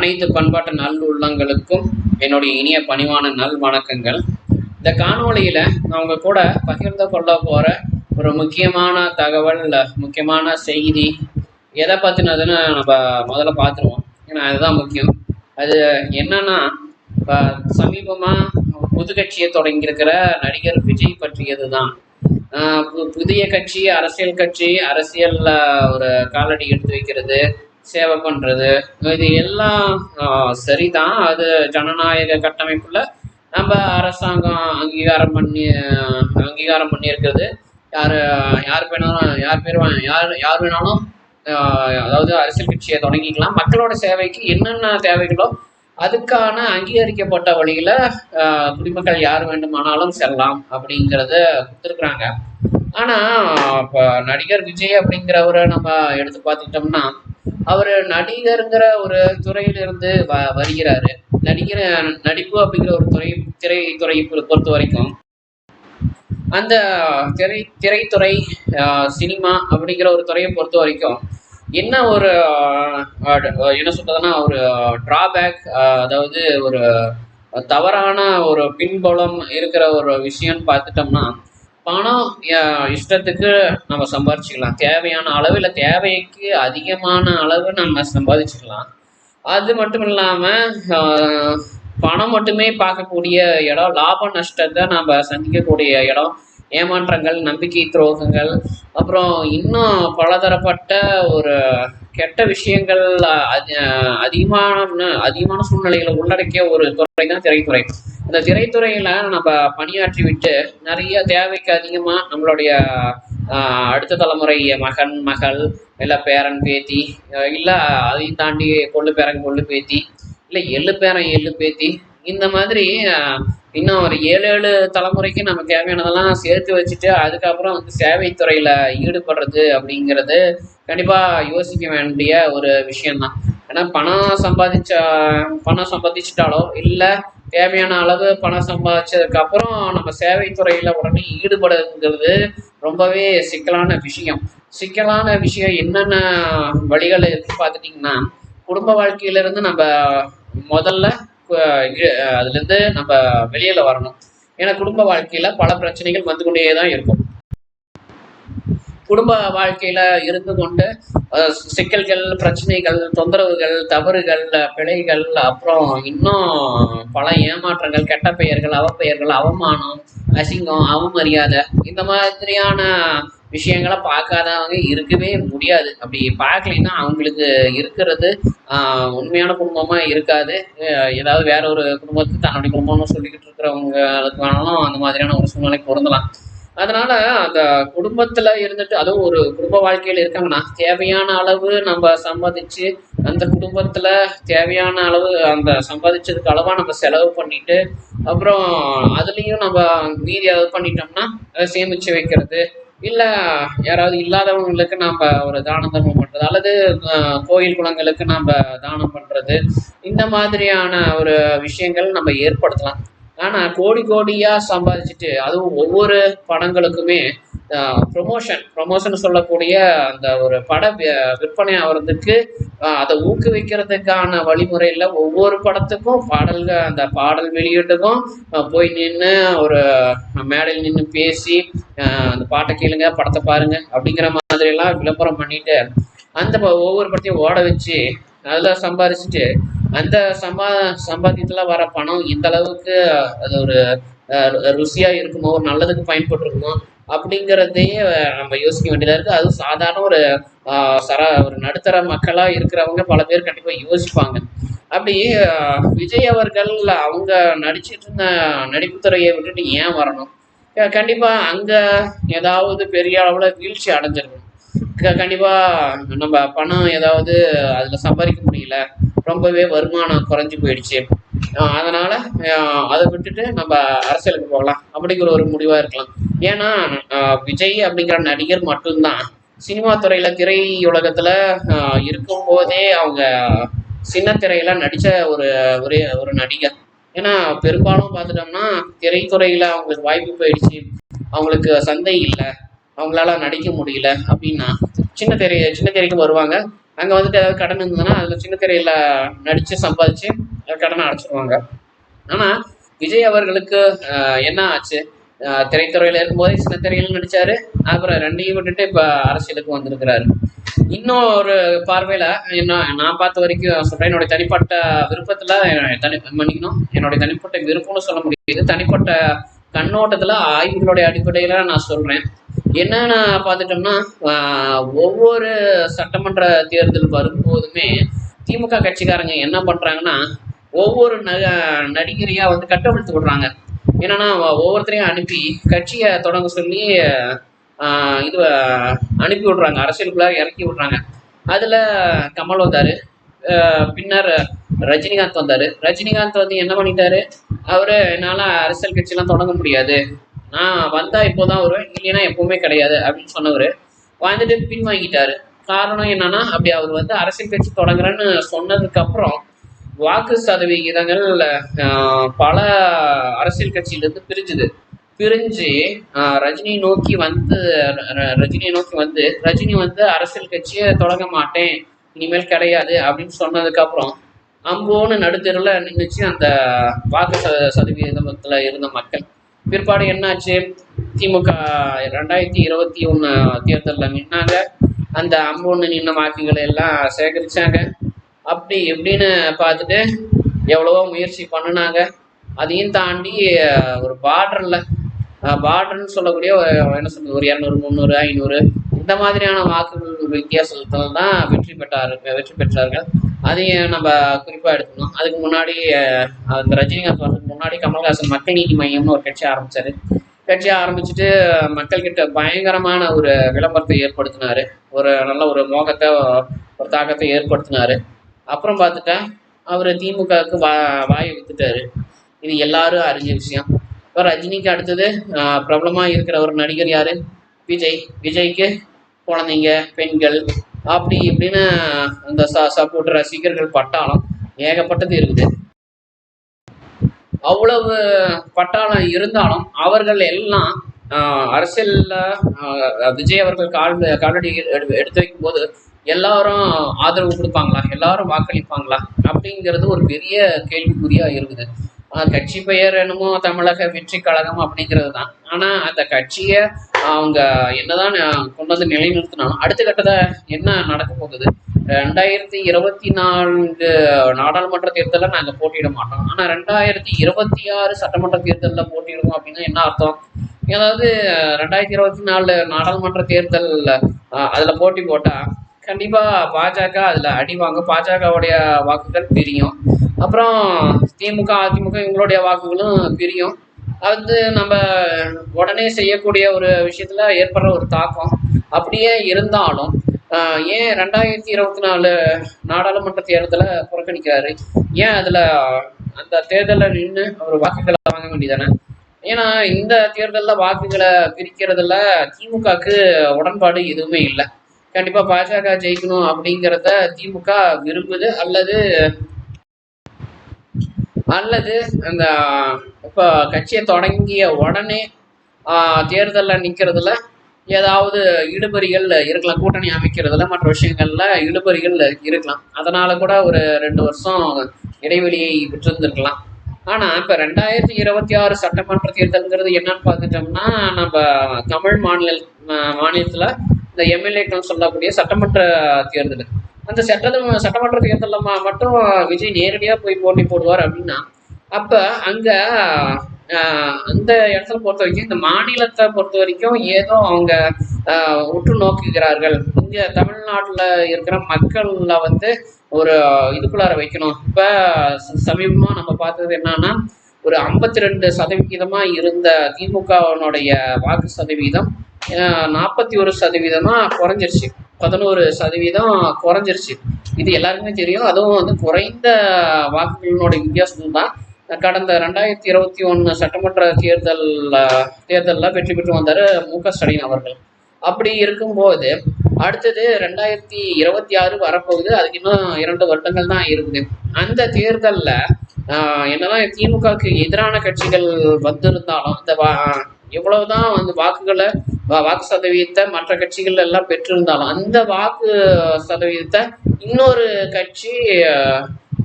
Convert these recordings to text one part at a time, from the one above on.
அனைத்து பண்பாட்டு நல் உள்ளங்களுக்கும் என்னுடைய இனிய பணிவான நல் வணக்கங்கள். இந்த காணொளியில் நான் உங்கள் கூட பகிர்ந்து கொள்ள போகிற ஒரு முக்கியமான தகவல் முக்கியமான செய்தி எதை பற்றினதுன்னு நம்ம முதல்ல பார்த்துருவோம் ஏன்னா அதுதான் முக்கியம். அது என்னன்னா இப்போ சமீபமாக புது கட்சியை தொடங்கியிருக்கிற நடிகர் விஜய் பற்றியது தான் புதிய கட்சி அரசியல் கட்சி அரசியலில் ஒரு காலடி எடுத்து வைக்கிறது. சேவை பண்ணுறது இது எல்லாம் சரிதான். அது ஜனநாயக கட்டமைப்புல நம்ம அரசாங்கம் அங்கீகாரம் பண்ணி அங்கீகாரம் பண்ணியிருக்கிறது. யார் யார் வேணாலும் யார் பேர் யார் யார் வேணாலும் அதாவது அரசியல் கட்சியை தொடங்கிக்கலாம். மக்களோட சேவைக்கு என்னென்ன தேவைகளோ அதுக்கான அங்கீகரிக்கப்பட்ட வழியில குடிமக்கள் யார் வேண்டுமானாலும் செல்லலாம் அப்படிங்கிறத கொடுத்துருக்குறாங்க. ஆனா இப்போ நடிகர் விஜய் அப்படிங்கிறவரை நம்ம எடுத்து பார்த்துக்கிட்டோம்னா அவர் நடிகருங்கிற ஒரு துறையிலிருந்து வ வருகிறாரு. நடிகர் நடிப்பு அப்படிங்கிற ஒரு துறை திரைத்துறை பொறுத்த வரைக்கும். அந்த திரை திரைத்துறை சினிமா அப்படிங்கிற ஒரு துறையை பொறுத்த வரைக்கும் என்ன ஒரு என்ன சொல்றதுன்னா ஒரு டிராபேக் அதாவது ஒரு தவறான ஒரு பின்புலம் இருக்கிற ஒரு விஷயம்னு பார்த்துட்டோம்னா பணம் இஷ்டத்துக்கு நம்ம சம்பாதிச்சுக்கலாம் தேவையான அளவில் தேவைக்கு அதிகமான அளவு நம்ம சம்பாதிச்சுக்கலாம். அது மட்டும் இல்லாமல் பணம் மட்டுமே பார்க்கக்கூடிய இடம் லாப நஷ்டத்தை நம்ம சந்திக்கக்கூடிய இடம் ஏமாற்றங்கள் நம்பிக்கை துரோகங்கள் அப்புறம் இன்னும் பலதரப்பட்ட ஒரு கெட்ட விஷயங்கள் அதி அதிகமான அதிகமான சூழ்நிலைகளை உள்ளடக்கிய ஒரு துறை தான் திரைத்துறை. இந்த திரைத்துறையில நம்ம பணியாற்றி விட்டு நிறைய தேவைக்கு அதிகமா நம்மளுடைய அடுத்த தலைமுறை மகன் மகள் இல்லை பேரன் பேத்தி இல்லை அதையும் தாண்டி கொள்ளு பேரன் கொள்ளு பேத்தி இல்லை எள்ளு பேரன் எள்ளு பேத்தி இந்த மாதிரி இன்னும் ஒரு ஏழு ஏழு தலைமுறைக்கு நமக்கு தேவையானதெல்லாம் சேர்த்து வச்சுட்டு அதுக்கப்புறம் வந்து சேவைத்துறையில் ஈடுபடுறது அப்படிங்கிறது கண்டிப்பா யோசிக்க வேண்டிய ஒரு விஷயம்தான். ஏன்னா பணம் சம்பாதிச்ச பணம் சம்பாதிச்சிட்டாலோ இல்லை தேவையான அளவு பணம் சம்பாதிச்சதுக்கு அப்புறம் நம்ம சேவைத்துறையில உடனே ஈடுபடுங்கிறது ரொம்பவே சிக்கலான விஷயம். சிக்கலான விஷயம் என்னென்ன வழிகள் இருக்கு பார்த்துட்டிங்கன்னா குடும்ப வாழ்க்கையிலேருந்து நம்ம முதல்ல அதுலேருந்து நம்ம வெளியில் வரணும். ஏன்னா குடும்ப வாழ்க்கையில் பல பிரச்சனைகள் வந்து கொண்டே தான் இருக்கும். குடும்ப வாழ்க்கையில இருந்து கொண்டு சிக்கல்கள் பிரச்சனைகள் தொந்தரவுகள் தவறுகள் பிழைகள் அப்புறம் இன்னும் பல ஏமாற்றங்கள் கெட்ட பெயர்கள் அவப்பெயர்கள் அவமானம் அசிங்கம் அவமரியாதை இந்த மாதிரியான விஷயங்களை பார்க்காதவங்க இருக்கவே முடியாது. அப்படி பார்க்கலைன்னா அவங்களுக்கு இருக்கிறது உண்மையான குடும்பமாக இருக்காது. ஏதாவது வேற ஒரு குடும்பத்துக்கு தன்னுடைய குடும்பம்னு சொல்லிக்கிட்டு இருக்கிறவங்களுக்கு வேணாலும் அந்த மாதிரியான ஒரு சூழ்நிலை பொருந்தலாம். அதனால அந்த குடும்பத்துல இருந்துட்டு அதுவும் ஒரு குடும்ப வாழ்க்கையில இருக்காங்கன்னா தேவையான அளவு நம்ம சம்பாதிச்சு அந்த குடும்பத்துல தேவையான அளவு அந்த சம்பாதிச்சதுக்கு அளவா நம்ம செலவு பண்ணிட்டு அப்புறம் அதுலயும் நம்ம மீதி அது பண்ணிட்டோம்னா அதை சேமிச்சு வைக்கிறது. இல்ல யாராவது இல்லாதவங்களுக்கு நம்ம ஒரு தான தர்மம் பண்றது அல்லது கோயில் குளங்களுக்கு நம்ம தானம் பண்றது. இந்த மாதிரியான ஒரு விஷயங்கள் நம்ம ஏற்படுத்தலாம். ஆனா கோடி கோடியா சம்பாதிச்சுட்டு அதுவும் ஒவ்வொரு படங்களுக்குமே ப்ரொமோஷன் ப்ரொமோஷன் சொல்லக்கூடிய அந்த ஒரு பட விற்பனை ஆகிறதுக்கு அதை ஊக்குவிக்கிறதுக்கான வழிமுறையில் ஒவ்வொரு படத்துக்கும் பாடல்கள் அந்த பாடல் வெளியீட்டுக்கும் போய் நின்று ஒரு மேடையில் நின்று பேசி அந்த பாட்டை கேளுங்க படத்தை பாருங்க அப்படிங்கிற மாதிரிலாம் விளம்பரம் பண்ணிட்டு அந்த ப- ஒவ்வொரு படத்தையும் ஓட வச்சு அதெல்லாம் சம்பாதிச்சுட்டு அந்த சம்பா சம்பாத்தியத்தில் வர பணம் இந்த அளவுக்கு அது ஒரு ருசியாக இருக்குமோ ஒரு நல்லதுக்கு பயன்பட்டுருக்குமோ அப்படிங்கிறதையே நம்ம யோசிக்க வேண்டியதாக இருக்குது அதுவும் சாதாரண ஒரு சர ஒரு நடுத்தர மக்களாக இருக்கிறவங்க பல பேர் கண்டிப்பாக யோசிப்பாங்க. அப்படி விஜய் அவர்கள் அவங்க நடிச்சிட்டு இருந்த நடிப்புத் துறையை விட்டுட்டு ஏன் வரணும்? கண்டிப்பாக அங்கே ஏதாவது பெரிய அளவில் வீழ்ச்சி அடைஞ்சிருக்கணும். கண்டிப்பா நம்ம பணம் ஏதாவது அதுல சம்பாதிக்க முடியல. ரொம்பவே வருமானம் குறைஞ்சு போயிடுச்சு. அதனால அதை விட்டுட்டு நம்ம அரசியலுக்கு போகலாம். அப்படிங்கிற ஒரு முடிவா இருக்கலாம். ஏன்னா விஜய் அப்படிங்கிற நடிகர் மட்டும்தான். சினிமா துறையில திரையுலகத்துல ஆஹ் இருக்கும் போதே அவங்க சின்ன திரையில நடிச்ச ஒரு ஒரே ஒரு நடிகர். ஏன்னா பெரும்பாலும் பார்த்துட்டோம்னா திரைத்துறையில அவங்களுக்கு வாய்ப்பு போயிடுச்சு. அவங்களுக்கு சந்தை இல்லை. அவங்களால நடிக்க முடியல அப்படின்னா சின்ன திரை சின்ன திரைக்கு வருவாங்க. அங்கே வந்துட்டு ஏதாவது கடன் இருந்ததுன்னா அதில் சின்ன திரையில் நடித்து சம்பாதிச்சு கடனை அடைச்சிருவாங்க. ஆனால் விஜய் அவர்களுக்கு என்ன ஆச்சு? திரைத்துறையில் இருக்கும்போதே சின்ன திரையில நடிச்சாரு. அப்புறம் ரெண்டையும் விட்டுட்டு இப்போ அரசியலுக்கு வந்திருக்கிறாரு. இன்னும் ஒரு பார்வையில் என்ன நான் பார்த்த வரைக்கும் சொல்கிறேன் என்னுடைய தனிப்பட்ட விருப்பத்தில் தனி மன்னிக்கணும். என்னுடைய தனிப்பட்ட விருப்பம்னு சொல்ல முடியாது. தனிப்பட்ட கண்ணோட்டத்தில் ஆய்வுகளுடைய அடிப்படையில் நான் சொல்கிறேன் என்னென்ன பார்த்துட்டோம்னா ஒவ்வொரு சட்டமன்ற தேர்தல் வரும்போதுமே திமுக கட்சிக்காரங்க என்ன பண்ணுறாங்கன்னா ஒவ்வொரு ந நடிகரையாக வந்து கட்டவிழ்த்து விடுறாங்க. என்னன்னா ஒவ்வொருத்தரையும் அனுப்பி கட்சியை தொடங்க சொல்லி இது அனுப்பி விடுறாங்க. அரசியலுக்குள்ள இறக்கி விடுறாங்க. அதில் கமல் வந்தார். பின்னர் ரஜினிகாந்த் வந்தார். ரஜினிகாந்த் வந்து என்ன பண்ணிட்டாரு? அவர் என்னால் அரசியல் கட்சியெலாம் தொடங்க முடியாது. நான் வந்தால் இப்போ தான் வருவேன் இல்லைன்னா எப்பவுமே கிடையாது அப்படின்னு சொன்னவர். வந்துட்டு பின்வாங்கிட்டாரு. காரணம் என்னன்னா அப்படி அவர் வந்து அரசியல் கட்சி தொடங்குறேன்னு சொன்னதுக்கப்புறம் வாக்கு சதவிகிதங்கள் பல அரசியல் கட்சியிலேருந்து பிரிஞ்சுது. பிரிஞ்சு ரஜினி நோக்கி வந்து ரஜினியை நோக்கி வந்து ரஜினி வந்து அரசியல் கட்சியை தொடங்க மாட்டேன் இனிமேல் கிடையாது அப்படின்னு சொன்னதுக்கப்புறம் அம்போன்னு நடுத்தெருவில் நின்றுச்சு அந்த வாக்கு ச சதவீதத்தில் இருந்த மக்கள். பிற்பாடு என்னாச்சு? திமுக ரெண்டாயிரத்தி இருபத்தி ஒன்று தேர்தலில் நின்னாங்க. அந்த அம்போன்னு நின்ன வாக்குகளை எல்லாம் சேகரித்தாங்க அப்படி எப்படின்னு பார்த்துட்டு எவ்வளவோ முயற்சி பண்ணினாங்க. அதையும் தாண்டி ஒரு பார்டரில் பார்டர்னு சொல்லக்கூடிய ஒரு என்ன சொல்றது ஒரு இரநூறு முந்நூறு ஐநூறு இந்த மாதிரியான வாக்குகள் வித்தியாசத்தில் தான் வெற்றி பெற்றார்கள் வெற்றி பெற்றார்கள். அதையும் நம்ம குறிப்பாக எடுத்துக்கணும் அதுக்கு முன்னாடி அந்த ரஜினிகாந்த் வரதுக்கு முன்னாடி கமல்ஹாசன் மக்கள் நீதி மையம்னு ஒரு கட்சி ஆரம்பித்தார் கட்சி ஆரம்பிச்சுட்டு மக்கள்கிட்ட பயங்கரமான ஒரு விளம்பரத்தை ஏற்படுத்தினார். ஒரு நல்ல ஒரு மோகத்தை ஒரு தாக்கத்தை ஏற்படுத்தினாரு. அப்புறம் பார்த்துட்டா அவர் திமுகவுக்கு வா வாயை வித்துட்டாரு இது எல்லாரும் அறிஞ்ச விஷயம். இப்போ ரஜினிக்கு அடுத்தது பிரபலமாக இருக்கிற ஒரு நடிகர் யார்? விஜய். விஜய்க்கு குழந்தைங்க பெண்கள் அப்படி இப்படின்னு அந்த ச சப்போர்ட் ரசிகர்கள் பட்டாளம் ஏகப்பட்டது இருக்குது. அவ்வளவு பட்டாளம் இருந்தாலும் அவர்கள் எல்லாம் ஆஹ், அரசியல்ல ஆஹ், விஜய் அவர்கள் கால் காலடி எடு- எடுத்து வைக்கும்போது எல்லாரும் ஆதரவு கொடுப்பாங்களா? எல்லாரும் வாக்களிப்பாங்களா? அப்படிங்கிறது ஒரு பெரிய கேள்விக்குறியா இருக்குது. கட்சி பெயர் என்னமோ தமிழக வெற்றி கழகம் அப்படிங்கிறது தான். ஆனா அந்த கட்சியை அவங்க என்னதான் கொண்டு வந்து நிலைநிறுத்தினாலும் அடுத்த கட்டத்தை என்ன நடக்க போகுது? ரெண்டாயிரத்தி இருபத்தி நான்கு நாடாளுமன்ற தேர்தலில் நாங்கள் போட்டியிட மாட்டோம். ஆனால் ரெண்டாயிரத்தி இருபத்தி ஆறு சட்டமன்ற தேர்தலில் போட்டியிடுவோம் அப்படின்னா என்ன அர்த்தம்? ஏதாவது ரெண்டாயிரத்தி இருபத்தி நாலு நாடாளுமன்ற தேர்தல் அதில் போட்டி போட்டால் கண்டிப்பாக பாஜக அதில் அடிவாங்க பாஜகவுடைய வாக்குகள் பிரியும். அப்புறம் திமுக அதிமுக இவங்களுடைய வாக்குகளும் பிரியும். அது நம்ம உடனே செய்யக்கூடிய ஒரு விஷயத்தில் ஏற்படுற ஒரு தாக்கம். அப்படியே இருந்தாலும் ஏன் ரெண்டாயிரத்தி இருபத்தி நாலு நாடாளுமன்ற தேர்தலை புறக்கணிக்கிறாரு? ஏன் அதில் அந்த தேர்தலில் நின்று அவர் வாக்குகளை வாங்க வேண்டியதானே? ஏன்னா இந்த தேர்தலில் வாக்குகளை பிரிக்கிறதுல திமுகக்கு உடன்பாடு எதுவுமே இல்லை. கண்டிப்பாக பாஜக ஜெயிக்கணும் அப்படிங்கிறத திமுக விரும்புது அல்லது அல்லது அந்த இப்போ கட்சியை தொடங்கிய உடனே தேர்தலில் நிற்கிறதுல ஏதாவது இடுபறிகள் இருக்கலாம் கூட்டணி அமைக்கிறதுல மற்ற விஷயங்கள்ல இடுபறிகள் இருக்கலாம். அதனால கூட ஒரு ரெண்டு வருஷம் இடைவெளியை விட்டிருந்துருக்கலாம். ஆனா இப்ப ரெண்டாயிரத்தி இருபத்தி ஆறு சட்டமன்ற தேர்தல்ங்கிறது என்னன்னு பார்த்துட்டோம்னா நம்ம தமிழ் மாநில மாநிலத்தில் மாநிலத்துல இந்த எம்எல்ஏக்கள் சொல்லக்கூடிய சட்டமன்ற தேர்தல். அந்த சட்ட சட்டமன்ற தேர்தலில் மட்டும் விஜய் நேரடியாக போய் போட்டி போடுவார் அப்படின்னா அப்போ அங்கே அந்த இடத்துல பொறுத்த வரைக்கும் இந்த மாநிலத்தை பொறுத்த வரைக்கும் ஏதோ அவங்க உற்று நோக்குகிறார்கள். இங்கே தமிழ்நாட்டில் இருக்கிற மக்கள்ல வந்து ஒரு இதுக்குள்ளார வைக்கணும். இப்போ சமீபமாக நம்ம பார்த்தது என்னன்னா ஒரு ஐம்பத்தி ரெண்டு சதவிகிதமாக இருந்த திமுகவினுடைய வாக்கு சதவீதம் நாற்பத்தி ஒரு சதவீதமாக குறைஞ்சிருச்சு. பதினோரு சதவீதம் குறைஞ்சிருச்சு. இது எல்லாருக்குமே தெரியும். அதுவும் வந்து குறைந்த வாக்குகளோட வித்தியாசம் தான். கடந்த ரெண்டாயிரத்தி இருபத்தி ஒன்று சட்டமன்ற தேர்தல் தேர்தலில் வெற்றி பெற்று வந்தார் மு க ஸ்டாலின் அவர்கள். அப்படி இருக்கும்போது அடுத்தது ரெண்டாயிரத்தி இருபத்தி ஆறு வரப்போகுது. அதுக்கு இன்னும் இரண்டு வருடங்கள் தான் இருக்குது. அந்த தேர்தலில் என்னதான் திமுகவுக்கு எதிரான கட்சிகள் வந்திருந்தாலும் இந்த வா எவ்வளவுதான் வந்து வாக்குகளை வாக்கு சதவீதத்தை மற்ற கட்சிகள் எல்லாம் பெற்றிருந்தாலும் அந்த வாக்கு சதவீதத்தை இன்னொரு கட்சி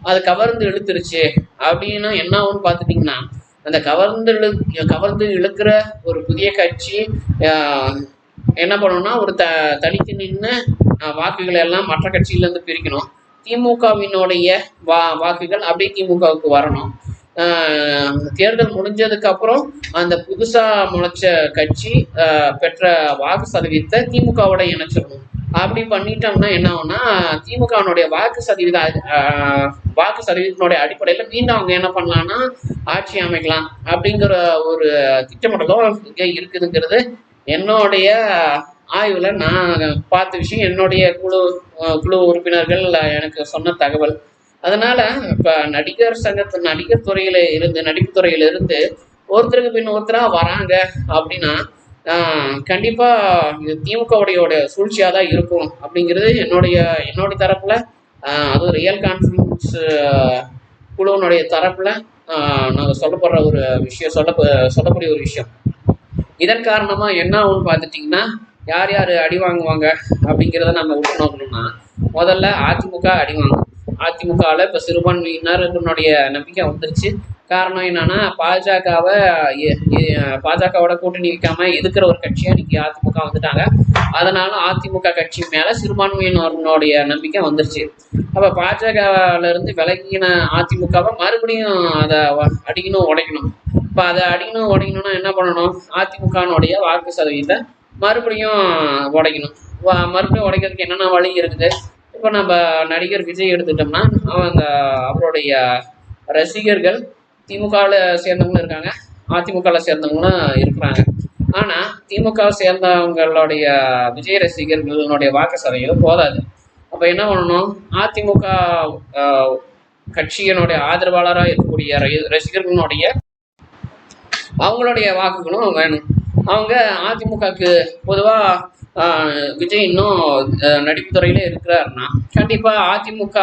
அது கவர்ந்து இழுத்துருச்சு அப்படின்னு என்ன ஆகும்னு பார்த்துட்டிங்கன்னா அந்த கவர்ந்து இழு கவர்ந்து இழுக்கிற ஒரு புதிய கட்சி என்ன பண்ணணும்னா ஒரு த தனித்து நின்று வாக்குகளை எல்லாம் மற்ற கட்சியிலேருந்து பிரிக்கணும். திமுகவினுடைய வா வாக்குகள் அப்படியே திமுகவுக்கு வரணும். தேர்தல் முடிஞ்சதுக்கு அப்புறம் அந்த புதுசா முளைச்ச கட்சி பெற்ற வாக்கு சதவீதத்தை திமுகவோட இணைச்சிடணும். அப்படி பண்ணிட்டோம்னா என்ன ஆகும்னா திமுகவினுடைய வாக்கு சதவீத வாக்கு சதவீதத்தினுடைய அடிப்படையில் மீண்டும் அவங்க என்ன பண்ணலாம்னா ஆட்சி அமைக்கலாம் அப்படிங்கிற ஒரு திட்டமிடலும் இங்கே இருக்குதுங்கிறது என்னுடைய ஆய்வில் நான் பார்த்த விஷயம். என்னுடைய குழு குழு உறுப்பினர்கள் எனக்கு சொன்ன தகவல். அதனால இப்ப நடிகர் சங்கத்து நடிகர் துறையில இருந்து நடிப்பு துறையில இருந்து ஒருத்தருக்கு பின் ஒருத்தரா வராங்க அப்படின்னா கண்டிப்பா இது திமுகவுடைய சூழ்ச்சியா தான் இருக்கும் அப்படிங்கிறது என்னுடைய என்னுடைய தரப்புல அதுவும் ரியல் கான்ஃபிடன்ஸ் குழுவினுடைய தரப்புல நாங்கள் சொல்லப்படுற ஒரு விஷயம் சொல்ல சொல்லக்கூடிய ஒரு விஷயம். இதன் காரணமா என்ன ஆகும்னு பார்த்துட்டிங்கன்னா யார் யார் அடி வாங்குவாங்க அப்படிங்கிறத நம்ம உற்று நோக்கணும்னா முதல்ல அதிமுக அடிவாங்க. அதிமுகவில் இப்போ சிறுபான்மையினருடைய நம்பிக்கை வந்துருச்சு. காரணம் என்னன்னா பாஜகவை பாஜகவோட கூட்டணி வைக்காம எதுக்குற ஒரு கட்சியா இன்னைக்கு அதிமுக வந்துட்டாங்க. அதனால அதிமுக கட்சி மேல சிறுபான்மையினருடைய நம்பிக்கை வந்துருச்சு. அப்ப பாஜகவில இருந்து விலகின அதிமுகவை மறுபடியும் அதை அடிக்கணும் உடைக்கணும். இப்போ அதை அடிக்கணும் உடைக்கணும்னா என்ன பண்ணணும்? அதிமுகனுடைய வாக்கு சதவீதத்தை மறுபடியும் உடைக்கணும். மறுபடியும் உடைக்கிறதுக்கு என்னென்ன வழி இருக்குது? இப்போ நம்ம நடிகர் விஜய் எடுத்துட்டோம்னா அவங்க அவருடைய ரசிகர்கள் திமுகவில் சேர்ந்தவங்களும் இருக்காங்க. அதிமுகவில் சேர்ந்தவங்களும் இருக்கிறாங்க. ஆனால் திமுக சேர்ந்தவங்களுடைய விஜய் ரசிகர்களுடைய வாக்கு சதவீதம் போதாது. அப்போ என்ன பண்ணணும்? அதிமுக கட்சியினுடைய ஆதரவாளராக இருக்கக்கூடிய ரசிகர்களுடைய அவங்களுடைய வாக்குகளும் வேணும். அவங்க அதிமுகவுக்கு பொதுவாக விஜய் இன்னும் நடிப்பு துறையில இருக்கிறாருன்னா கண்டிப்பாக அதிமுக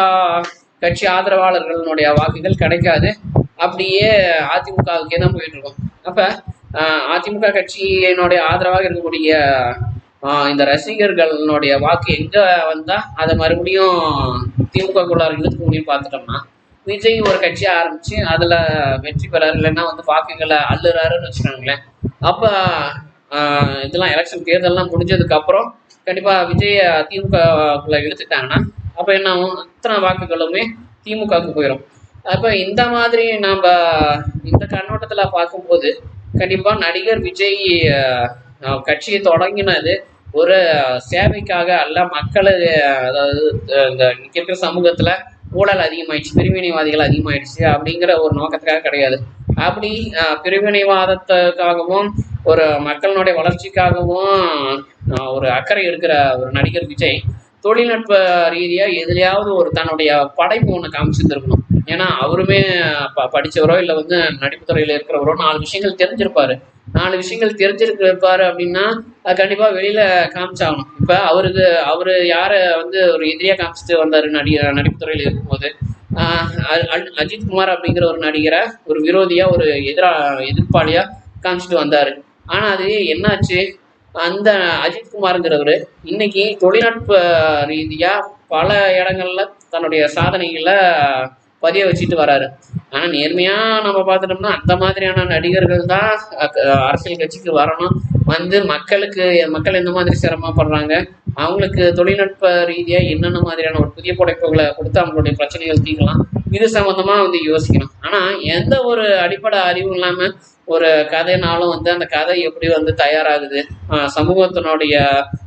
கட்சி ஆதரவாளர்களுடைய வாக்குகள் கிடைக்காது. அப்படியே அதிமுகவுக்கே தான் போயிட்டு இருக்கும். அப்போ அதிமுக கட்சியினுடைய ஆதரவாக இருக்கக்கூடிய இந்த ரசிகர்களுடைய வாக்கு எங்கே வந்தால் அதை மறுபடியும் திமுக குள்ளார் இழுத்துக்க முடியும் பார்த்துட்டோம்னா விஜய் ஒரு கட்சி ஆரம்பிச்சு அதுல வெற்றி பெறாரு. இல்லைன்னா வந்து வாக்குகளை அள்ளுறாருன்னு வச்சுக்கோங்களேன். அப்ப இதெல்லாம் எலெக்ஷன் தேர்தல்லாம் முடிஞ்சதுக்கு அப்புறம் கண்டிப்பா விஜய திமுகக்குள்ள இழுத்துட்டாங்கன்னா அப்போ என்ன ஆகும்? அத்தனை வாக்குகளுமே திமுகவுக்கு போயிடும் அப்போ இந்த மாதிரி நாம் இந்த கண்ணோட்டத்தில் பார்க்கும்போது கண்டிப்பாக நடிகர் விஜய் கட்சியை தொடங்கினது ஒரு சேவைக்காக அல்ல மக்களை அதாவது இந்த இருக்கிற சமூகத்தில் ஊழல் அதிகமாயிடுச்சு பிரிவினைவாதிகள் அதிகமாயிடுச்சு அப்படிங்கிற ஒரு நோக்கத்துக்காக கிடையாது. அப்படி பிரிவினைவாதத்துக்காகவும் ஒரு மக்களினுடைய வளர்ச்சிக்காகவும் ஒரு அக்கறை இருக்கிற ஒரு நடிகர் விஜய் தொழில்நுட்ப ரீதியாக எதுலையாவது ஒரு தன்னுடைய படைப்பு ஒன்று காமிச்சிருந்துருக்கணும் ஏன்னா அவருமே ப படிச்சவரோ இல்லை வந்து நடிப்பு துறையில் இருக்கிறவரோ நாலு விஷயங்கள் தெரிஞ்சிருப்பாரு. நாலு விஷயங்கள் தெரிஞ்சிருப்பாரு அப்படின்னா அது கண்டிப்பாக வெளியில் காமிச்சாகணும். இப்போ அவருக்கு அவர் யாரை வந்து ஒரு எதிரியாக காமிச்சிட்டு வந்தார் நடி நடிப்பு துறையில் இருக்கும்போது அஜித் குமார் அப்படிங்கிற ஒரு நடிகரை ஒரு விரோதியாக ஒரு எதிரா எதிர்ப்பாளியாக காமிச்சிட்டு வந்தார். ஆனால் அது என்னாச்சு? அந்த அஜித் குமாருங்கிறவர் இன்னைக்கு தொழில்நுட்ப ரீதியாக பல இடங்கள்ல தன்னுடைய சாதனைகளை பதிய வச்சுட்டு வராரு. ஆனால் நேர்மையாக நம்ம பார்த்துட்டோம்னா அந்த மாதிரியான நடிகர்கள் தான் அரசியல் கட்சிக்கு வரணும். வந்து மக்களுக்கு மக்கள் எந்த மாதிரி சிரமப்படுறாங்க அவங்களுக்கு தொழில்நுட்ப ரீதியா என்னென்ன மாதிரியான ஒரு புதிய படைப்புகளை கொடுத்து அவங்களுடைய பிரச்சனைகள் தீர்க்கலாம் இது சம்மந்தமாக வந்து யோசிக்கணும். ஆனா எந்த ஒரு அடிப்படை அறிவும் இல்லாம ஒரு கதைனாலும் வந்து அந்த கதை எப்படி வந்து தயாராகுது ஆஹ் சமூகத்தினுடைய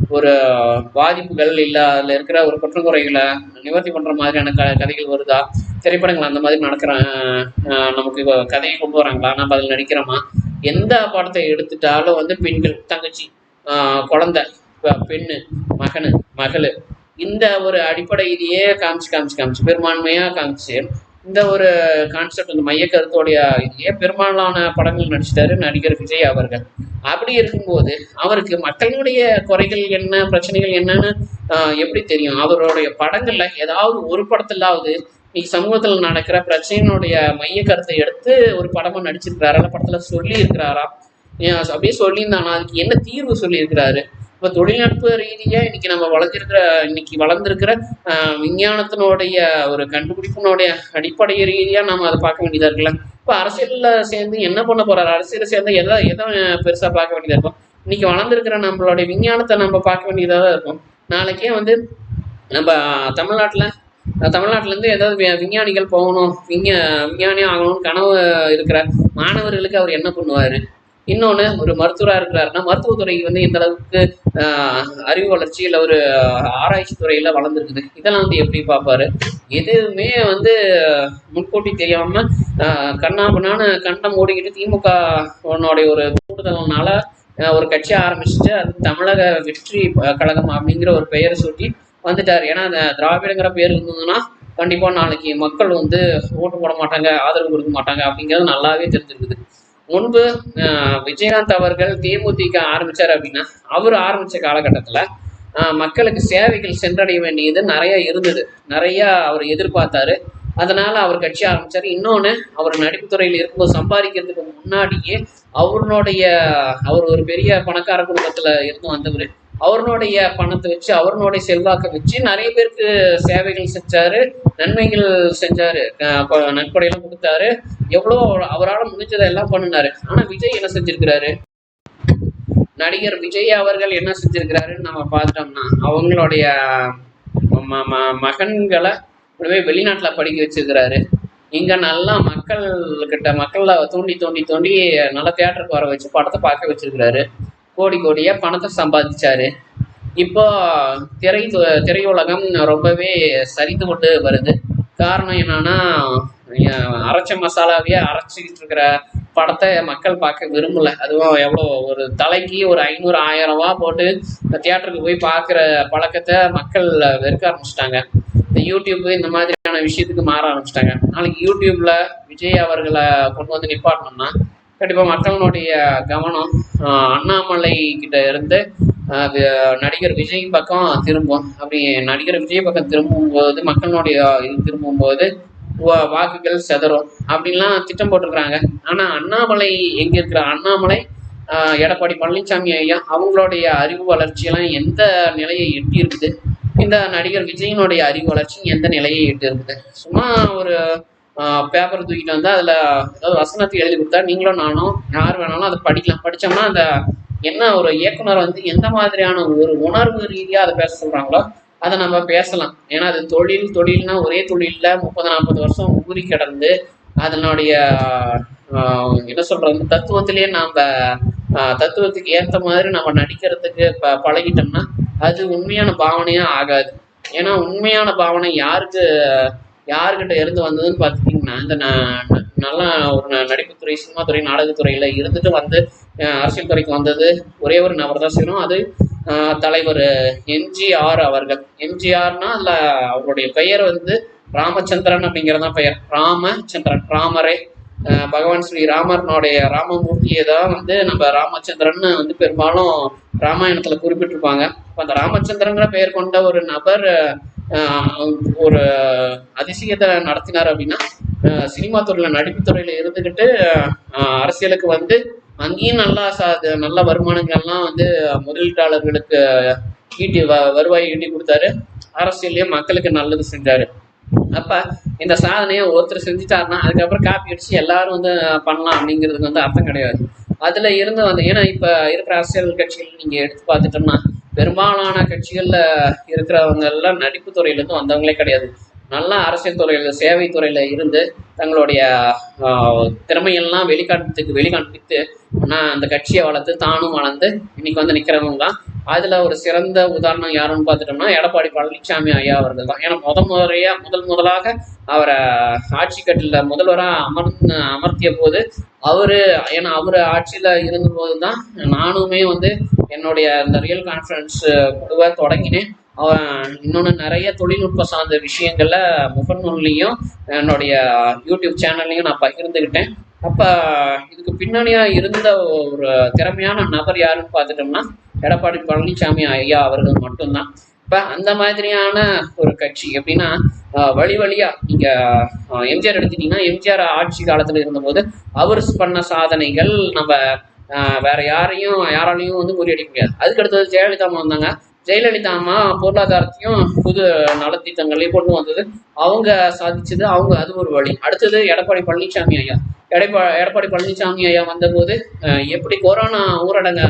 ஒரு பாதிப்புகள் இல்லை அதில் இருக்கிற ஒரு குற்றங்குறைகளை நிவர்த்தி பண்ணுற மாதிரியான க கதைகள் வருதா திரைப்படங்கள் அந்த மாதிரி நடக்கிற ஆஹ் நமக்கு கதையை கொண்டு வராங்களா நம்ம அதில் நடிக்கிறோமா எந்த படத்தை எடுத்துட்டாலும் வந்து பெண்கள் தங்கச்சி குழந்த குழந்தை பெண்ணு மகனு மகளு இந்த ஒரு அடிப்படையிலேயே காமிச்சு காமிச்சு காமிச்சு பெரும்பான்மையாக காமிச்சு இந்த ஒரு கான்செப்ட் இந்த மைய கருத்தோடைய இதுலேயே பெரும்பாலான படங்கள் நடிச்சிட்டாரு நடிகர் விஜய் அவர்கள். அப்படி இருக்கும்போது அவருக்கு மக்களுடைய குறைகள் என்ன பிரச்சனைகள் என்னன்னு எப்படி தெரியும்? அவருடைய படங்கள்ல ஏதாவது ஒரு படத்துலாவது இன்னைக்கு சமூகத்தில் நடக்கிற பிரச்சனையினுடைய மைய கருத்தை எடுத்து ஒரு படமா நடிச்சிருக்கிறாரு. அந்த படத்துல சொல்லி இருக்கிறாரா அப்படியே சொல்லியிருந்தானா? அதுக்கு என்ன தீர்வு சொல்லியிருக்கிறாரு? இப்போ தொழில்நுட்ப ரீதியாக இன்னைக்கு நம்ம வளர்ந்துருக்கிற இன்னைக்கு வளர்ந்துருக்கிற விஞ்ஞானத்தினுடைய ஒரு கண்டுபிடிப்பினுடைய அடிப்படை ரீதியாக நம்ம அதை பார்க்க வேண்டியதாக இருக்கலாம் இப்போ அரசியலில் சேர்ந்து என்ன பண்ண போகிறார் அரசியலில் சேர்ந்து எதை எதை பெருசாக பார்க்க வேண்டியதாக இருக்கும்? இன்னைக்கு வளர்ந்துருக்கிற நம்மளுடைய விஞ்ஞானத்தை நம்ம பார்க்க வேண்டியதாக தான் இருக்கும். நாளைக்கே வந்து நம்ம தமிழ்நாட்டில் தமிழ்நாட்டிலேருந்து ஏதாவது விஞ்ஞானிகள் போகணும் விஞ்ஞ விஞ்ஞானி ஆகணும்னு கனவு இருக்கிற மாணவர்களுக்கு அவர் என்ன பண்ணுவார்? இன்னொன்று ஒரு மருத்துவராக இருக்கிறாருன்னா மருத்துவத்துறை வந்து எந்த அளவுக்கு ஆஹ், அறிவு வளர்ச்சி இல்லை ஒரு ஆராய்ச்சி துறையில் வளர்ந்துருக்குது. இதெல்லாம் வந்து எப்படி பார்ப்பாரு? எதுவுமே வந்து முன்கூட்டி தெரியாமல் கண்ணாபண்ணான்னு கண்டம் ஓடிக்கிட்டு திமுக உன்னுடைய ஒரு கூடுதல்னால ஒரு கட்சி ஆரம்பிச்சுட்டு அது தமிழக வெற்றி கழகம் அப்படிங்கிற ஒரு பெயரை சூட்டி வந்துட்டார். ஏன்னா அந்த திராவிடங்கிற பேர் இருந்ததுன்னா கண்டிப்பாக நாளைக்கு மக்கள் வந்து ஓட்டு போட மாட்டாங்க ஆதரவு கொடுக்க மாட்டாங்க அப்படிங்கிறது நல்லாவே தெரிஞ்சிருக்குது. முன்பு விஜயகாந்த் அவர்கள் தேமுதிக ஆரம்பித்தார் அப்படின்னா அவர் ஆரம்பித்த காலகட்டத்தில் மக்களுக்கு சேவைகள் சென்றடைய வேண்டியது நிறைய இருந்தது. நிறையா அவர் எதிர்பார்த்தாரு. அதனால அவர் கட்சி ஆரம்பித்தார் இன்னொன்று அவர் நடிப்பு துறையில் இருக்கும்போது சம்பாதிக்கிறதுக்கு முன்னாடியே அவருடைய அவர் ஒரு பெரிய பணக்கார குடும்பத்தில் இருந்து வந்தவர். அவருடைய பணத்தை வச்சு அவருடைய செல்வாக்கை வச்சு நிறைய பேருக்கு சேவைகள் செஞ்சாரு நன்மைகள் செஞ்சாரு. அஹ் நன்கொடையெல்லாம் கொடுத்தாரு. எவ்வளோ அவரால் முடிஞ்சதை எல்லாம் பண்ணினாரு. ஆனா விஜய் என்ன செஞ்சிருக்கிறாரு? நடிகர் விஜய் அவர்கள் என்ன செஞ்சிருக்கிறாருன்னு நம்ம பார்த்தோம்னா அவங்களுடைய ம- மகன்களை கொண்டு வெளிநாட்டுல படிக்க வச்சிருக்கிறாரு. இங்க நல்லா மக்கள்கிட்ட மக்களை தூண்டி தூண்டி தூண்டி நல்ல தேட்டருக்கு வர வச்சு படத்தை பார்க்க வச்சிருக்கிறாரு. கோடி கோடியாக பணத்தை சம்பாதிச்சாரு. இப்போ திரை திரையுலகம் ரொம்பவே சரிந்து கொண்டு வருது. காரணம் என்னன்னா அரைச்ச மசாலாவையே அரைச்சிக்கிட்டு இருக்கிற படத்தை மக்கள் பார்க்க விரும்பல. அதுவும் எவ்வளோ ஒரு தலைக்கு ஒரு ஐநூறு ஆயிரம் ரூபா போட்டு தியேட்டருக்கு போய் பார்க்குற பழக்கத்தை மக்கள் வெறுக்க ஆரம்பிச்சிட்டாங்க. இந்த யூடியூப் இந்த மாதிரியான விஷயத்துக்கு மாற ஆரம்பிச்சிட்டாங்க. நாளைக்கு யூடியூப்ல விஜய் அவர்களை கொண்டு வந்து நிப்பாட்டணும்னா கண்டிப்பாக மக்களுடைய கவனம் அண்ணாமலை கிட்ட இருந்து நடிகர் விஜய் பக்கம் திரும்பும் அப்படி நடிகர் விஜய் பக்கம் திரும்பும்போது மக்களுடைய இது திரும்பும்போது வா- வாக்குகள் செதறும். அப்படின்லாம் திட்டம் போட்டிருக்கிறாங்க. ஆனால் அண்ணாமலை எங்கே இருக்கிற அண்ணாமலை எடப்பாடி பழனிசாமி ஐயா அவங்களுடைய அறிவு வளர்ச்சியெல்லாம் எந்த நிலையை எட்டி இருக்குது? இந்த நடிகர் விஜயனுடைய அறிவு வளர்ச்சி எந்த நிலையை எட்டி இருக்குது? சும்மா ஒரு பேப்பர் தூக்கிட்டு வந்து அதில் ஏதாவது வசனத்தை எழுதி கொடுத்தா நீங்களும் நானும் யார் வேணாலும் அதை படிக்கலாம். படித்தோம்னா அந்த என்ன ஒரு இயக்குனர் வந்து எந்த மாதிரியான ஒரு உணர்வு ரீதியாக அதை பேச சொல்கிறாங்களோ அதை நம்ம பேசலாம். ஏன்னா அது தொழில் தொழில்னா ஒரே தொழிலில் முப்பது நாற்பது வருஷம் ஊறி கிடந்து அதனுடைய என்ன சொல்கிறது தத்துவத்திலேயே நாம் தத்துவத்துக்கு ஏற்ற மாதிரி நம்ம நடிக்கிறதுக்கு ப பழகிட்டோம்னா அது உண்மையான பாவனையாக ஆகாது. ஏன்னா உண்மையான பாவனை யாருக்கு யாருக்கிட்ட இருந்து வந்ததுன்னு பார்த்துட்டிங்கன்னா இந்த ந- ந- நல்லா ஒரு நடிப்புத்துறை நடிப்புத்துறை சினிமாத்துறை நாடகத்துறையில் இருந்துட்டு வந்து அரசியல் துறைக்கு வந்தது. ஒரே ஒரு நபர் தான் செய்யணும் அது தலைவர் எம்ஜிஆர் அவர்கள். எம்ஜிஆர்னா அதில் அவருடைய பெயர் வந்து ராமச்சந்திரன் அப்படிங்கிறதான் பெயர். ராமச்சந்திரன் ராமரே. பகவான் ஸ்ரீ ராமர்னுடைய ராமமூர்த்தியை தான் வந்து நம்ம ராமச்சந்திரன் வந்து பெரும்பாலும் ராமாயணத்தில் குறிப்பிட்டிருப்பாங்க. இப்போ அந்த ராமச்சந்திரங்கிற பெயர் கொண்ட ஒரு நபர் ஒரு அதிசயத்தை நடத்தினார் அப்படின்னா சினிமா துறையில் நடிப்பு துறையில் இருந்துக்கிட்டு அரசியலுக்கு வந்து அங்கேயும் நல்லா சா நல்ல வருமானங்கள்லாம் வந்து முதலீட்டாளர்களுக்கு ஈட்டி வ வருவாய் ஈட்டி கொடுத்தாரு. அரசியல்லையும் மக்களுக்கு நல்லது செஞ்சாரு. அப்ப இந்த சாதனையை ஒருத்தர் செஞ்சுட்டாருன்னா அதுக்கப்புறம் காப்பி அடிச்சு எல்லாரும் வந்து பண்ணலாம் அப்படிங்கிறதுக்கு வந்து அர்த்தம் கிடையாது. அதுல இருந்து வந்து ஏன்னா இப்போ இருக்கிற அரசியல் கட்சிகள் நீங்க எடுத்து பார்த்துட்டோம்னா பெரும்பாலான கட்சிகளில் இருக்கிறவங்க எல்லாம் நடிப்பு துறையிலேருந்து வந்தவங்களே கிடையாது. நல்லா அரசியல் துறையில் சேவை துறையில் இருந்து தங்களுடைய திறமையெல்லாம் வெளிக்காட்டுறதுக்கு வெளிக்காண்பித்து நான் அந்த கட்சியை வளர்த்து தானும் வளர்ந்து இன்னைக்கு வந்து நிற்கிறவங்க தான். அதில் ஒரு சிறந்த உதாரணம் யாருன்னு பார்த்துட்டோம்னா எடப்பாடி பழனிசாமி ஐயா அவர்கள் தான். ஏன்னா முத முறையாக முதல் முதலாக அவரை ஆட்சி கட்டில் முதல்வராக அமர்ந்து அமர்த்திய போது அவர் ஏன்னா அவர் ஆட்சியில் இருந்தபோது தான் நானுமே வந்து என்னுடைய இந்த ரியல் கான்ஃபரன்ஸ் குழுவை தொடங்கினேன். இன்னொன்று நிறைய தொழில்நுட்ப சார்ந்த விஷயங்களில் முகநூல்லையும் என்னுடைய யூடியூப் சேனல்லையும் நான் பகிர்ந்துக்கிட்டேன் அப்போ இதுக்கு பின்னணியாக இருந்த ஒரு திறமையான நபர் யாருன்னு பார்த்துட்டோம்னா எடப்பாடி பழனிசாமி ஐயா அவர்கள் மட்டும்தான். இப்போ அந்த மாதிரியான ஒரு கட்சி எப்படின்னா வழி வழியா நீங்கள் எம்ஜிஆர் எடுத்துட்டீங்கன்னா எம்ஜிஆர் ஆட்சி காலத்தில் இருந்தபோது அவர் பண்ண சாதனைகள் நம்ம வேற யாரையும் யாராலையும் வந்து முறியடிக்க முடியாது. அதுக்கு அடுத்தது ஜெயலலிதா அம்மா வந்தாங்க. ஜெயலலிதா அம்மா பொருளாதாரத்தையும் புது நலத்திட்டங்களையும் கொண்டு வந்தது. அவங்க சாதிச்சது அவங்க அது ஒரு வழி. அடுத்தது எடப்பாடி பழனிசாமி ஐயா. எடப்பா எடப்பாடி பழனிசாமி ஐயா வந்தபோது எப்படி கொரோனா ஊரடங்கை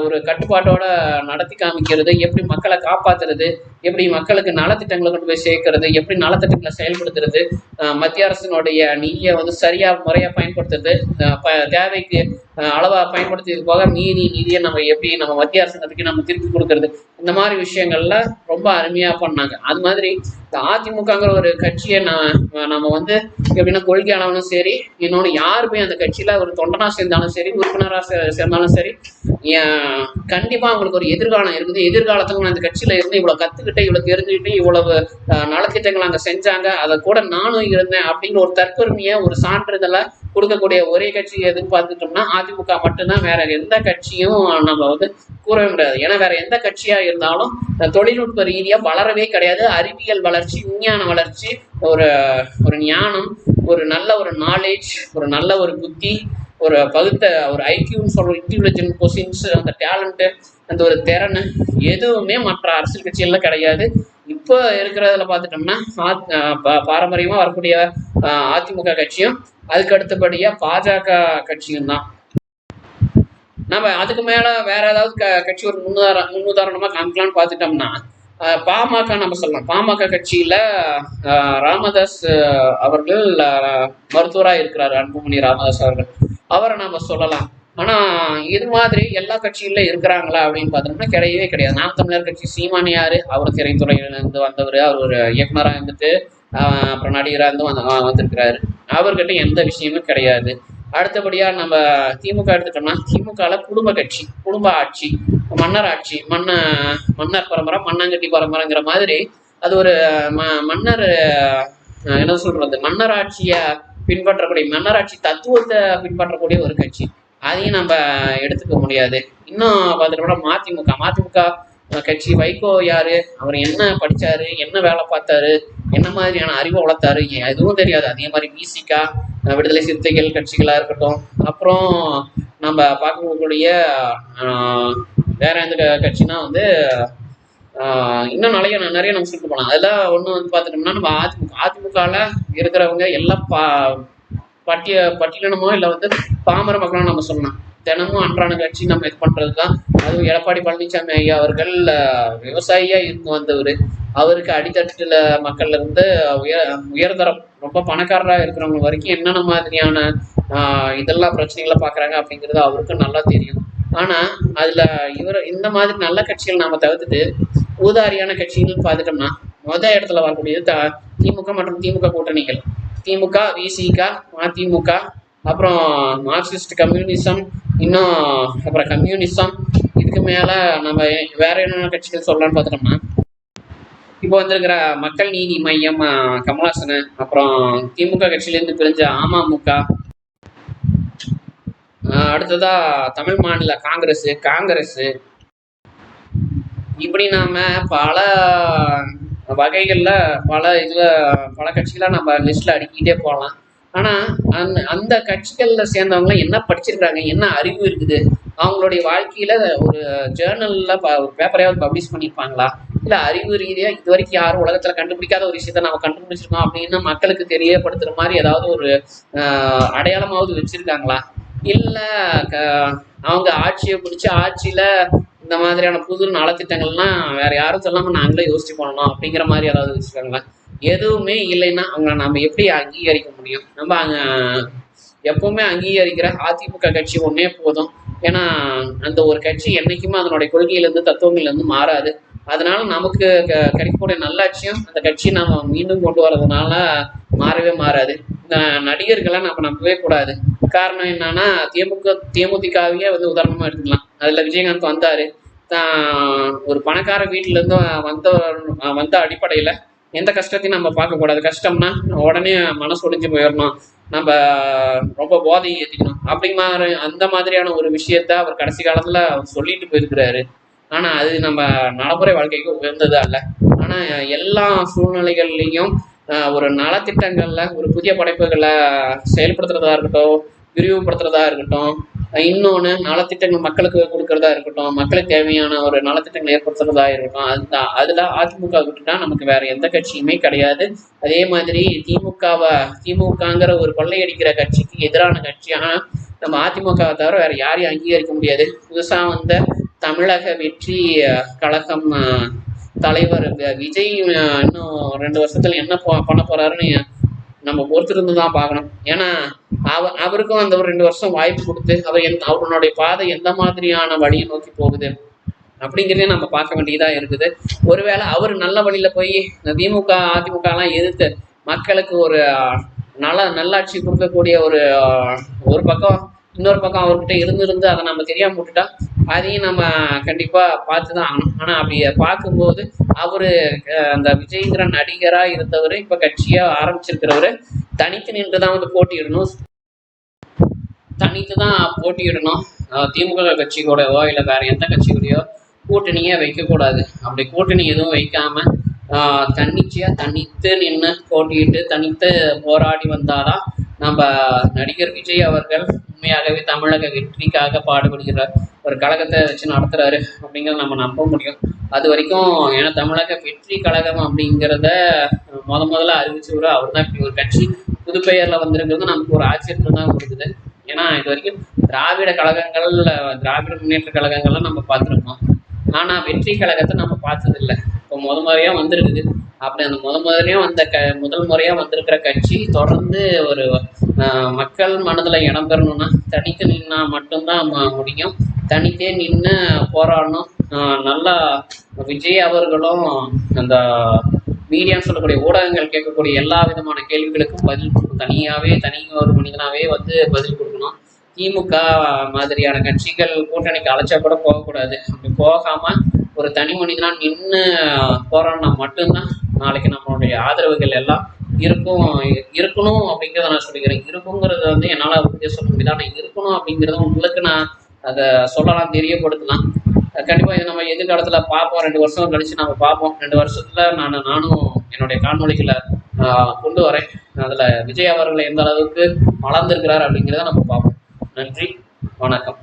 ஒரு கட்டுப்பாட்டோட நடத்தி காமிக்கிறது எப்படி மக்களை காப்பாத்துறது எப்படி மக்களுக்கு நலத்திட்டங்களை கொண்டு போய் சேர்க்கறது எப்படி நலத்திட்டங்களை செயல்படுத்துறது மத்திய அரசினுடைய நிதியை வந்து சரியா முறையா பயன்படுத்துறது ப- தேவைக்கு அளவாக அளவா பயன்படுத்தியது போக மீதி நிதியை நம்ம எப்படி நம்ம மத்திய அரசாங்கத்துக்கு நம்ம திருப்பி கொடுக்கறது இந்த மாதிரி விஷயங்கள்ல ரொம்ப அருமையா பண்ணாங்க. அது மாதிரி இந்த அதிமுகங்கிற ஒரு கட்சியை நம்ம நம்ம வந்து எப்படின்னா கொள்கையானவனும் சரி இன்னொன்று யாருமே அந்த கட்சியில் ஒரு தொண்டனாக சேர்ந்தாலும் சரி உறுப்பினராக சேர்ந்தாலும் சரி ஏன் அவங்களுக்கு ஒரு எதிர்காலம் இருக்குது. எதிர்காலத்தில் அந்த கட்சியில் இருந்து இவ்வளோ கற்றுக்கிட்டு இவ்வளோ தெரிஞ்சுக்கிட்டு இவ்வளவு நலத்திட்டங்கள் அங்கே செஞ்சாங்க. அதை கூட நானும் இருந்தேன் அப்படிங்கிற ஒரு தற்பெருமையை ஒரு சான்றிதழை கொடுக்கக்கூடிய ஒரே கட்சி எதுன்னு பார்த்துட்டோம்னா அதிமுக மட்டும்தான் வேற எந்த கட்சியும் நம்ம வந்து கூறவே முடியாது. ஏன்னா வேற எந்த கட்சியா இருந்தாலும் தொழில்நுட்ப ரீதியா வளரவே கிடையாது. அறிவியல் வளர்ச்சி விஞ்ஞான வளர்ச்சி ஒரு ஒரு ஞானம் ஒரு நல்ல ஒரு நாலேஜ் ஒரு நல்ல ஒரு புத்தி ஒரு பகுத்த ஒரு ஐக்கியூன்னு சொல்ற இன்டெலிஜென்ட் கொஸ்டின்ஸ் அந்த டேலண்ட்டு அந்த ஒரு திறன் எதுவுமே மற்ற அரசியல் கட்சிகளில் கிடையாது. இப்போ இருக்கிறதுல பார்த்துட்டோம்னா பாரம்பரியமாக வரக்கூடிய அதிமுக கட்சியும் அதுக்கு அடுத்தபடியாக பாஜக கட்சியும் தான். நம்ம அதுக்கு மேலே வேற ஏதாவது க- கட்சி ஒரு முன்னுதார முன்னுதாரணமாக காமிக்கலாம்னு பார்த்துட்டோம்னா பாமக நம்ம சொல்லலாம். பாமக கட்சியில ராமதாஸ் அவர்கள் மருத்துவராக இருக்கிறார் அன்புமணி ராமதாஸ் அவர்கள். அவரை நம்ம சொல்லலாம். ஆனா இது மாதிரி எல்லா கட்சியில இருக்கிறாங்களா அப்படின்னு பார்த்தோம்னா கிடையவே கிடையாது. நாம் தமிழர் கட்சி சீமான் யாரு? அவர் திரைத்துறையில இருந்து வந்தவர். அவர் ஒரு இயக்குனராக இருந்துட்டு அப்புறம் நடிகராக இருந்து வந்து வந்திருக்கிறாரு. அவர்கிட்ட எந்த விஷயமும் கிடையாது. அடுத்தபடியாக நம்ம திமுக எடுத்துட்டோம்னா திமுகவில் குடும்ப கட்சி குடும்ப ஆட்சி மன்னர் ஆட்சி மன்ன மன்னர் பரம்பரை மன்னங்கட்டி பரம்பரைங்கிற மாதிரி அது ஒரு ம மன்னர் என்ன சொல்கிறது மன்னர் ஆட்சியை பின்பற்றக்கூடிய மன்னராட்சி தத்துவத்தை பின்பற்றக்கூடிய ஒரு கட்சி. அதையும் நம்ம எடுத்துக்க முடியாது. இன்னும் பார்த்துட்டோம்னா மதிமுக மதிமுக கட்சி வைகோ யாரு? அவர் என்ன படிச்சாரு? என்ன வேலை பார்த்தாரு? என்ன மாதிரியான அறிவை வளர்த்தாரு? எதுவும் தெரியாது. அதே மாதிரி மியூசிக்கா விடுதலை சிறுத்தைகள் கட்சிகளா இருக்கட்டும். அப்புறம் நம்ம பார்க்கக்கூடிய வேற எந்த கட்சினா வந்து இன்னும் நிறைய நிறைய நம்ம சொல்லிட்டு போகலாம் அதெல்லாம் ஒன்று வந்து பார்த்துட்டோம்னா நம்ம அதிமுக அதிமுகவில் இருக்கிறவங்க எல்லாம் பா பட்டிய பட்டியலினமோ இல்லை வந்து பாமர மக்களும் நம்ம சொல்லலாம். தினமும் அன்றாட கட்சி நம்ம இது பண்ணுறது தான் அதுவும் எடப்பாடி பழனிசாமி ஐயா அவர்கள் விவசாயியாக இருக்கும் வந்தவர் அவருக்கு அடித்தட்டில் மக்கள்ல இருந்து உயர் உயர்தரம் ரொம்ப பணக்காரராக இருக்கிறவங்க வரைக்கும் என்னென்ன மாதிரியான இதெல்லாம் பிரச்சனைகளை பார்க்குறாங்க அப்படிங்கிறது அவருக்கும் நல்லா தெரியும். ஆனால் அதில் இவர் இந்த மாதிரி நல்ல கட்சிகள் நாம் தவிர்த்துட்டு ஊதாரியான கட்சிகள் பார்த்துட்டோம்னா மொதல் இடத்துல வரக்கூடியது த- திமுக மற்றும் திமுக கூட்டணிகள். திமுக விசிக மதிமுக அப்புறம் மார்க்சிஸ்ட் கம்யூனிசம் இன்னும் அப்புறம் கம்யூனிசம் இதுக்கு மேலே நம்ம வேற என்னென்ன கட்சிகள் சொல்லலாம்னு பார்த்துட்டோம்னா இப்போ வந்திருக்கிற மக்கள் நீதி மையம் கமலாசனன் அப்புறம் திமுக கட்சியிலேருந்து பிரிஞ்ச அமமுக. அடுத்ததாக அடுத்ததா தமிழ் மாநில காங்கிரஸ் காங்கிரஸ். இப்படி நாம பல வகைகளில் பல இதில் பல கட்சிகளாக நம்ம லிஸ்ட்டில் அடுக்கிட்டே போகலாம் ஆனால் அந்த அந்த கட்சிகளில் சேர்ந்தவங்களாம் என்ன படிச்சிருக்காங்க என்ன அறிவு இருக்குது? அவங்களுடைய வாழ்க்கையில் ஒரு ஜேர்னலில் ஒரு பேப்பரையாவது பப்ளிஷ் பண்ணியிருப்பாங்களா இல்லை அறிவு ரீதியாக இது வரைக்கும் யாரும் உலகத்தில் கண்டுபிடிக்காத ஒரு விஷயத்த நம்ம கண்டுபிடிச்சிருக்கோம் அப்படின்னு மக்களுக்கு தெரியப்படுத்துகிற மாதிரி ஏதாவது ஒரு அடையாளமாவது வச்சுருக்காங்களா? இல்லை க- அவங்க ஆட்சியை பிடிச்சி ஆட்சியில் இந்த மாதிரியான புது நலத்திட்டங்கள்லாம் வேற யாரும் சொல்லாம நாங்களே யோசிச்சு பண்ணணும் அப்படிங்கிற மாதிரி யாராவது வச்சுருக்காங்களா எதுவுமே இல்லைன்னா அவங்கள நம்ம எப்படி அங்கீகரிக்க முடியும்? நம்ம அங்க எப்பவுமே அங்கீகரிக்கிற அதிமுக கட்சி ஒன்னே போதும். ஏன்னா அந்த ஒரு கட்சி என்னைக்குமே அதனுடைய கொள்கையிலேருந்து தத்துவங்கள்லேருந்து மாறாது. அதனால நமக்கு க- கிடைக்கக்கூடிய நல்லாட்சியம் அந்த கட்சி நம்ம மீண்டும் கொண்டு வர்றதுனால மாறவே மாறாது. இந்த நடிகர்களை நம்ம நம்பவே கூடாது. காரணம் என்னன்னா திமுக தேமுதிகவையே வந்து உதாரணமா எடுத்துக்கலாம். அதில் விஜயகாந்த் வந்தார். தான் ஒரு பணக்கார வீட்டிலேருந்து வந்த வந்த அடிப்படையில் எந்த கஷ்டத்தையும் நம்ம பார்க்கக்கூடாது கஷ்டம்னா உடனே மனசு ஒடிஞ்சு போயிடணும் நம்ம ரொம்ப போதை ஏற்றிக்கணும் அப்படி மாதிரி அந்த மாதிரியான ஒரு விஷயத்த அவர் கடைசி காலத்தில் அவர் சொல்லிட்டு போயிருக்கிறாரு. ஆனால் அது நம்ம நடைமுறை வாழ்க்கைக்கு உயர்ந்தது அல்ல ஆனால் எல்லா சூழ்நிலைகள்லையும் ஒரு நலத்திட்டங்களில் ஒரு புதிய படைப்புகளை செயல்படுத்துறதா இருக்கட்டும் விரிவுபடுத்துறதா இருக்கட்டும் இன்னொன்று நலத்திட்டங்கள் மக்களுக்கு கொடுக்கறதா இருக்கட்டும் மக்களுக்கு தேவையான ஒரு நலத்திட்டங்கள் ஏற்படுத்துறதா இருக்கட்டும் அது அதில் அதிமுக விட்டுட்டா நமக்கு வேற எந்த கட்சியுமே கிடையாது. அதே மாதிரி திமுகவை திமுகங்கிற ஒரு கொள்ளையடிக்கிற கட்சிக்கு எதிரான கட்சி. ஆனால் நம்ம அதிமுகவை தவிர வேற யாரையும் அங்கீகரிக்க முடியாது. புதுசாக வந்த தமிழக வெற்றி கழகம் தலைவர் விஜய் இன்னும் ரெண்டு வருஷத்துல என்ன பண்ண போறாருன்னு நம்ம பொறுத்திருந்து தான் பார்க்கணும். ஏன்னா அவ அவருக்கும் அந்த ஒரு ரெண்டு வருஷம் வாய்ப்பு கொடுத்து அவர் எந்த அவருடைய பாதை எந்த மாதிரியான வழியை நோக்கி போகுது அப்படிங்கிறதே நம்ம பார்க்க வேண்டியதாக இருக்குது. ஒருவேளை அவர் நல்ல வழியில் போய் இந்த திமுக அதிமுகலாம் எதிர்த்து மக்களுக்கு ஒரு நல்ல நல நல்லாட்சி கொடுக்கக்கூடிய ஒரு ஒரு பக்கம் இன்னொரு பக்கம் அவர்கிட்ட இருந்திருந்து அதை நம்ம தெரியாம விட்டுட்டா அதையும் நம்ம கண்டிப்பா பார்த்து தான் ஆகணும். ஆனா அப்படி பார்க்கும்போது அவரு அந்த விஜய்ங்கிற நடிகரா இருந்தவர் இப்ப கட்சியா ஆரம்பிச்சிருக்கிறவரு தனித்து நின்று தான் வந்து போட்டியிடணும். தனித்து தான் போட்டியிடணும் திமுக கட்சி கூடவோ இல்லை வேற எந்த கட்சி கூடயோ கூட்டணியே வைக்கக்கூடாது. அப்படி கூட்டணி எதுவும் வைக்காம ஆஹ் தன்னிச்சையா தனித்து நின்று போட்டியிட்டு தனித்து போராடி வந்தாதான் நம்ம நடிகர் விஜய் அவர்கள் உண்மையாகவே தமிழக வெற்றிக்காக பாடுபடுகிறார். ஒரு கழகத்தை வச்சு நடத்துகிறாரு அப்படிங்கிறத நம்ம நம்ப முடியும். அது வரைக்கும் ஏன்னா தமிழக வெற்றி கழகம் அப்படிங்கிறத முத முதல்ல அறிவிச்சவர் அவர் தான் இப்படி ஒரு கட்சி புது வந்திருக்கிறது நமக்கு ஒரு ஆச்சரியத்தை தான் கொடுக்குது. ஏன்னா இது வரைக்கும் திராவிட கழகங்கள் திராவிட முன்னேற்ற கழகங்கள்லாம் நம்ம பார்த்துருக்கோம். ஆனால் வெற்றி கழகத்தை நம்ம பார்த்ததில்ல. முத முறையாக வந்திருக்குது. அப்படி அந்த முத முதலையும் வந்த க முதல் முறையாக வந்திருக்கிற கட்சி தொடர்ந்து ஒரு மக்கள் மனதில் இடம் பெறணும்னா தனித்து நின்னா மட்டும்தான் முடியும். தனித்தே நின்று போராடணும். நல்லா விஜய் அவர்களும் அந்த மீடியான்னு சொல்லக்கூடிய ஊடகங்கள் கேட்கக்கூடிய எல்லா விதமான கேள்விகளுக்கும் பதில் கொடுக்கணும். தனியாகவே தனி ஒரு மனிதனாகவே வந்து பதில் கொடுக்கணும். திமுக மாதிரியான கட்சிகள் கூட்டணிக்கு அழைச்சா கூட போகக்கூடாது. அப்படி போகாமல் ஒரு தனி மனிதனாக நின்று போராடினா மட்டும்தான் நாளைக்கு நம்மளுடைய ஆதரவுகள் எல்லாம் இருக்கும் இருக்கணும் அப்படிங்கிறத நான் சொல்லிக்கிறேன். இருக்குங்கிறத வந்து என்னால் உறுதியாக சொல்ல முடியாது ஆனால் இருக்கணும் அப்படிங்கிறத உங்களுக்கு நான் அதை சொல்லலாம் தெரியப்படுத்தலாம். கண்டிப்பாக இது நம்ம எதிர்காலத்தில் பார்ப்போம். ரெண்டு வருஷம் கழிச்சு நம்ம பார்ப்போம். ரெண்டு வருஷத்தில் நான் நானும் என்னுடைய காணொலிகளை கொண்டு வரேன். அதில் விஜய் அவர்கள் எந்த அளவுக்கு வளர்ந்துருக்கிறார் அப்படிங்கிறத நம்ம பார்ப்போம். நன்றி வணக்கம்.